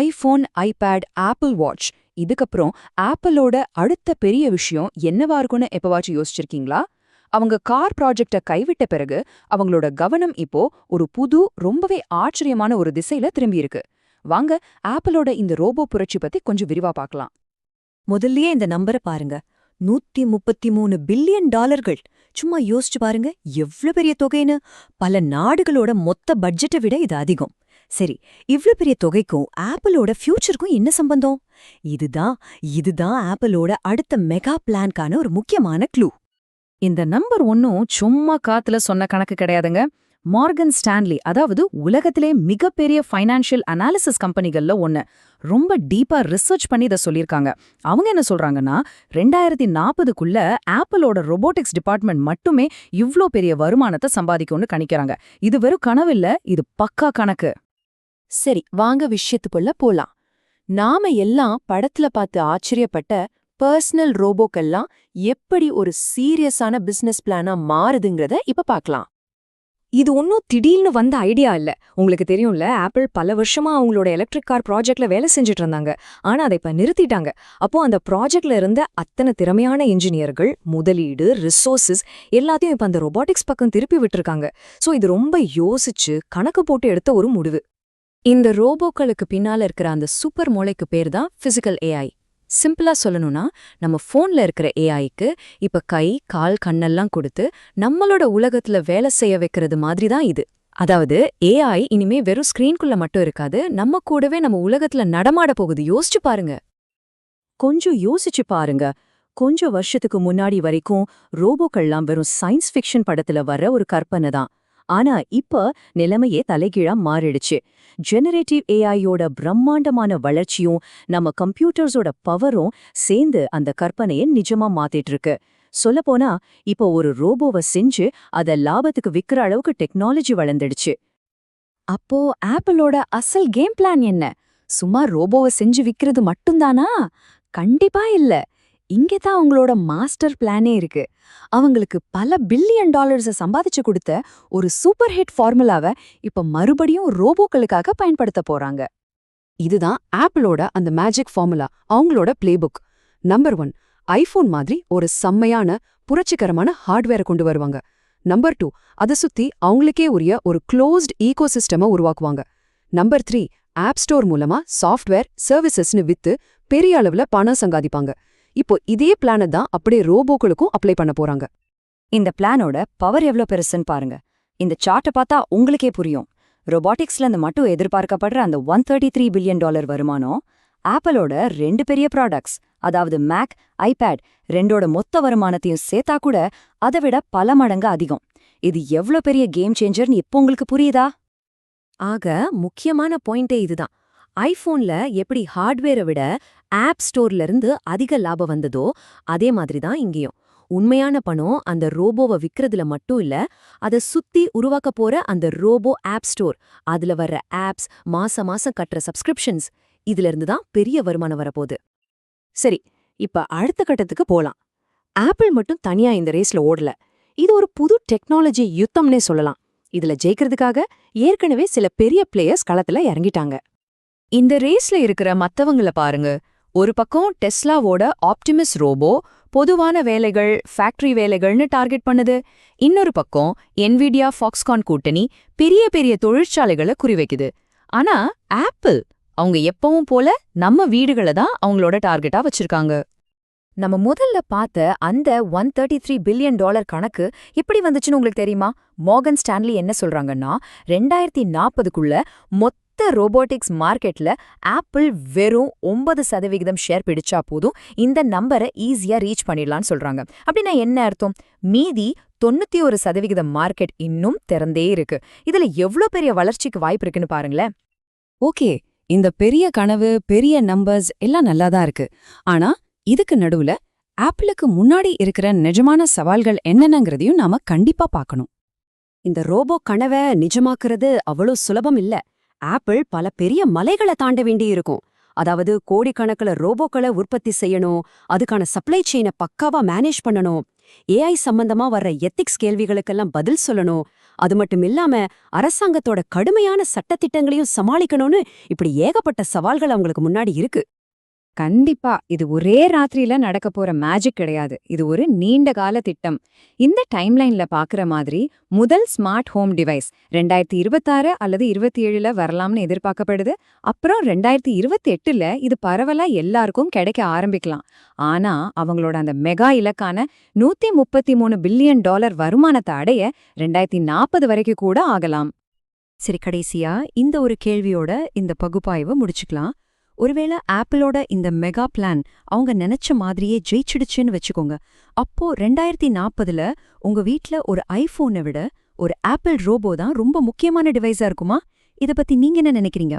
IPhone iPad apple watch. இதுக்கப்புறம் ஆப்பிளோட அடுத்த பெரிய விஷயம் என்னவா இருக்கும்னு எப்பவாச்சும் யோசிச்சிருக்கீங்களா? அவங்க கார் ப்ராஜெக்டை கைவிட்ட பிறகு அவங்களோட கவனம் இப்போ ஒரு புது ரொம்பவே ஆச்சரியமான ஒரு திசையில திரும்பியிருக்கு வாங்க ஆப்பிளோட இந்த ரோபோ புரட்சி பத்தி கொஞ்சம் விரிவா பார்க்கலாம். முதல்லயே இந்த நம்பரை பாருங்க. நூத்தி முப்பத்தி மூணு பில்லியன் டாலர்கள். சும்மா யோசிச்சு பாருங்க எவ்ளோ பெரிய தொகைன்னு. பல நாடுகளோட மொத்த பட்ஜெட்டை விட இது அதிகம். சரி இவ்ளோ பெரிய தொகைக்கும் ஆப்பிளோட ஃபியூச்சருக்கும் என்ன சம்பந்தம்? இதுதான் இதுதான் ஆப்பிளோட அடுத்த மெகா பிளான்கான ஒரு முக்கியமான க்ளூ. இந்த நம்பர் ஒன்னும் சும்மா காத்துல சொன்ன கணக்கு கிடையாதுங்க. மார்கன் ஸ்டான்லி அதாவது உலகத்திலே மிகப்பெரிய ஃபைனான்ஷியல் அனாலிசிஸ் கம்பெனிகள்ல ஒன்னு ரொம்ப டீப்பா ரிசர்ச் பண்ணி இதை சொல்லியிருக்காங்க. அவங்க என்ன சொல்றாங்கன்னா ரெண்டாயிரத்தி நாற்பதுக்குள்ள ஆப்பிளோட ரொபோட்டிக்ஸ் டிபார்ட்மெண்ட் மட்டுமே இவ்ளோ பெரிய வருமானத்தை சம்பாதிக்கும்னு கணிக்கிறாங்க. இது வெறும் கனவு இல்லை இது பக்கா கணக்கு. சரி வாங்க விஷயத்துக்குள்ள போலாம். நாம எல்லாம் படத்துல பார்த்து ஆச்சரியப்பட்ட பர்சனல் ரோபோக்கெல்லாம் எப்படி ஒரு சீரியஸான பிசினஸ் பிளானா மாறுதுங்கிறத இப்ப பார்க்கலாம். இது ஒன்னும் திடீர்னு வந்த ஐடியா இல்ல. உங்களுக்கு தெரியும்ல ஆப்பிள் பல வருஷமா அவங்களோட எலக்ட்ரிக் கார் ப்ராஜெக்ட்ல வேலை செஞ்சுட்டு இருந்தாங்க. ஆனா அதை இப்ப நிறுத்திட்டாங்க. அப்போ அந்த ப்ராஜெக்ட்ல இருந்த அத்தனை திறமையான இன்ஜினியர்கள் முதலீடு ரிசோர்சஸ் எல்லாத்தையும் இப்ப அந்த ரொபாட்டிக்ஸ் பக்கம் திருப்பி விட்டுருக்காங்க. சோ இது ரொம்ப யோசிச்சு கணக்கு போட்டு எடுத்த ஒரு முடிவு. இந்த ரோபோக்களுக்கு பின்னால இருக்கிற அந்த சூப்பர் மூளைக்கு பேர் தான் ஃபிசிக்கல் ஏஐ சிம்பிளா சொல்லணும்னா நம்ம ஃபோன்ல இருக்கிற ஏஐக்கு இப்ப கை கால் கண்ணெல்லாம் கொடுத்து நம்மளோட உலகத்துல வேலை செய்ய வைக்கிறது மாதிரி தான் இது. அதாவது ஏஐ இனிமே வெறும் ஸ்கிரீன்குள்ள மட்டும் இருக்காது நம்ம கூடவே நம்ம உலகத்துல நடமாட போகுது. யோசிச்சு பாருங்க. கொஞ்சம் யோசிச்சு பாருங்க. கொஞ்சம் வருஷத்துக்கு முன்னாடி வரைக்கும் ரோபோக்கள்லாம் வெறும் சயின்ஸ் ஃபிக்ஷன் படத்துல வர்ற ஒரு கற்பனை தான். ஆனா இப்ப நிலைமையே தலைகீழா மாறிடுச்சு. ஜெனரேட்டிவ் ஏஐயோட பிரம்மாண்டமான வளர்ச்சியும் நம்ம கம்ப்யூட்டர்ஸோட பவரும் சேர்ந்து அந்த கற்பனையை நிஜமா மாத்திட்டு இருக்கு சொல்லப்போனா இப்போ ஒரு ரோபோவை செஞ்சு அத லாபத்துக்கு விற்கிற அளவுக்கு டெக்னாலஜி வளர்ந்துடுச்சு. அப்போ ஆப்பிளோட அசல் கேம் பிளான் என்ன? சும்மா ரோபோவை செஞ்சு விக்கிறது மட்டும்தானா? கண்டிப்பா இல்ல. இங்கே தான் அவங்களோட மாஸ்டர் பிளானே இருக்கு. அவங்களுக்கு பல பில்லியன் டாலர்ஸை சம்பாதிச்சு கொடுத்த ஒரு சூப்பர் ஹிட் ஃபார்முலாவை இப்ப மறுபடியும் ரோபோக்களுக்காக பயன்படுத்த போறாங்க. இதுதான் ஆப்பிளோட அந்த மேஜிக் ஃபார்முலா அவங்களோட பிளேபுக் நம்பர் ஒன் ஐஃபோன் மாதிரி ஒரு செம்மையான புரட்சிகரமான ஹார்ட்வேரை கொண்டு வருவாங்க. நம்பர் டூ அதை சுத்தி அவங்களுக்கே உரிய ஒரு க்ளோஸ்ட் ஈகோ சிஸ்டமை உருவாக்குவாங்க. நம்பர் த்ரீ ஆப் ஸ்டோர் மூலமா சாஃப்ட்வேர் சர்வீசஸ்னு வித்து பெரிய அளவுல பணம் சங்காதிப்பாங்க இப்போ இதே பிளானை தான் அப்படியே ரோபோக்களுக்கும் அப்ளை பண்ண போறாங்க. இந்த பிளானோட பவர் எவ்ளோ பெருசுன்னு பாருங்க. இந்த சார்ட்டை பார்த்தா உங்களுக்கே புரியும். ரொபாட்டிக்ஸ்ல இந்த மட்டும் எதிர்பார்க்கப்படுற அந்த one thirty three billion dollar வருமானம் ஆப்பிளோட ரெண்டு பெரிய ப்ராடக்ட்ஸ் அதாவது மேக் ஐபேட் ரெண்டோட மொத்த வருமானத்தையும் சேர்த்தா கூட அதை விட பல மடங்கு அதிகம். இது எவ்ளோ பெரிய கேம் சேஞ்சர்னு இப்போ உங்களுக்கு புரியுதா? ஆக முக்கியமான பாயிண்டே இதுதான். ஐஃபோன்ல எப்படி ஹார்ட்வேரை விட ஆப் ஸ்டோர்ல இருந்து அதிக லாபம் வந்ததோ அதே மாதிரி தான் இங்கேயும். உண்மையான பணம் அந்த ரோபோவை விற்கிறதுல மட்டும் இல்ல அதை சுத்தி உருவாக்க போற அந்த ரோபோ ஆப் ஸ்டோர் அதுல வர்ற ஆப்ஸ் மாச மாசம் கட்டுற சப்ஸ்கிரிப்ஷன்ஸ் இதுல இருந்து தான் பெரிய வருமானம் வரப்போகுது. சரி இப்ப அடுத்த கட்டத்துக்கு போலாம். ஆப்பிள் மட்டும் தனியா இந்த ரேஸ்ல ஓடல. இது ஒரு புது டெக்னாலஜி யுத்தம்னே சொல்லலாம். இதுல ஜெயிக்கிறதுக்காக ஏற்கனவே சில பெரிய பிளேயர்ஸ் களத்துல இறங்கிட்டாங்க. இந்த ரேஸ்ல இருக்கிற மத்தவங்கள பாருங்க. ஒரு பக்கம் டெஸ்லாவோட ஆப்டிமிஸ் ரோபோ பொதுவான வேலைகள் ஃபேக்டரி வேலைகள்னு டார்கெட் பண்ணுது. இன்னொரு பக்கம் என்விடியா ஃபாக்ஸ்கான் கூட்டணி பெரிய பெரிய தொழிற்சாலைகளை குறிவைக்குது. ஆனா ஆப்பிள் அவங்க எப்பவும் போல நம்ம வீடுகளை தான் அவங்களோட டார்கெட்டா வச்சிருக்காங்க. நம்ம முதல்ல பார்த்த அந்த one thirty three billion dollar கணக்கு எப்படி வந்துச்சுன்னு உங்களுக்கு தெரியுமா? மோகன் ஸ்டான்லி என்ன சொல்றாங்கன்னா ரெண்டாயிரத்தி நாற்பதுக்குள்ள மொத்த ரோபோட்டிக்ஸ் மார்க்கெட்ல ஆப்பிள் வெறும் ஒன்பது சதவிகிதம் ஷேர் பிடிச்சா போதும். இந்த நம்பரை ஈஸியா ரீச் பண்ணிடலாம்னு சொல்றாங்க. அப்படின்னா என்ன அர்த்தம்? மீதி தொண்ணூத்தி ஒரு சதவிகிதம் மார்க்கெட் இன்னும் திறந்தே இருக்கு. இதுல எவ்ளோ பெரிய வளர்ச்சிக்கு வாய்ப்பு இருக்குன்னு பாருங்களேன். ஓகே இந்த பெரிய கனவு பெரிய நம்பர்ஸ் எல்லாம் நல்லா தான் இருக்கு. ஆனா இதுக்கு நடுவுல ஆப்பிளுக்கு முன்னாடி இருக்கிற நிஜமான சவால்கள் என்னென்னங்கிறதையும் நாம கண்டிப்பா பார்க்கணும். இந்த ரோபோ கனவை நிஜமாக்குறது அவ்வளோ சுலபம் இல்ல. ஆப்பிள் பல பெரிய மலைகளை தாண்ட வேண்டியிருக்கும். அதாவது கோடிக்கணக்கில் ரோபோக்களை உற்பத்தி செய்யணும் அதுக்கான சப்ளை செயினை பக்காவா மேனேஜ் பண்ணணும் ஏஐ சம்பந்தமா வர்ற எத்திக்ஸ் கேள்விகளுக்கெல்லாம் பதில் சொல்லணும். அது மட்டும் இல்லாம அரசாங்கத்தோட கடுமையான சட்டத்திட்டங்களையும் சமாளிக்கணும்னு இப்படி ஏகப்பட்ட சவால்கள் அவங்களுக்கு முன்னாடி இருக்கு. கண்டிப்பா இது ஒரே ராத்திரியில நடக்க போற மேஜிக் கிடையாது. இது ஒரு நீண்ட கால திட்டம். இந்த டைம்லைன்ல பாக்குற மாதிரி முதல் ஸ்மார்ட் ஹோம் டிவைஸ் ரெண்டாயிரத்தி இருபத்தாறு அல்லது இருபத்தி ஏழுல வரலாம்னு எதிர்பார்க்கப்படுது. அப்புறம் ரெண்டாயிரத்தி இருபத்தி எட்டுல இது பரவலா எல்லாருக்கும் கிடைக்க ஆரம்பிக்கலாம். ஆனா அவங்களோட அந்த மெகா இலக்கான நூத்தி முப்பத்தி மூணு பில்லியன் டாலர் வருமானத்தை அடைய ரெண்டாயிரத்தி நாற்பது வரைக்கும் கூட ஆகலாம். சரி கடைசியா இந்த ஒரு கேள்வியோட இந்த பகுப்பாய்வை முடிச்சுக்கலாம். ஒருவேளை ஆப்பிளோட இந்த மெகா பிளான் அவங்க நினைச்ச மாதிரியே ஜெயிச்சிடுச்சுன்னு வச்சுக்கோங்க. அப்போ ரெண்டாயிரத்தி நாற்பதுல உங்க வீட்ல ஒரு ஐபோனை விட ஒரு ஆப்பிள் ரோபோ தான் ரொம்ப முக்கியமான டிவைஸா இருக்குமா? இத பத்தி நீங்க என்ன நினைக்கிறீங்க?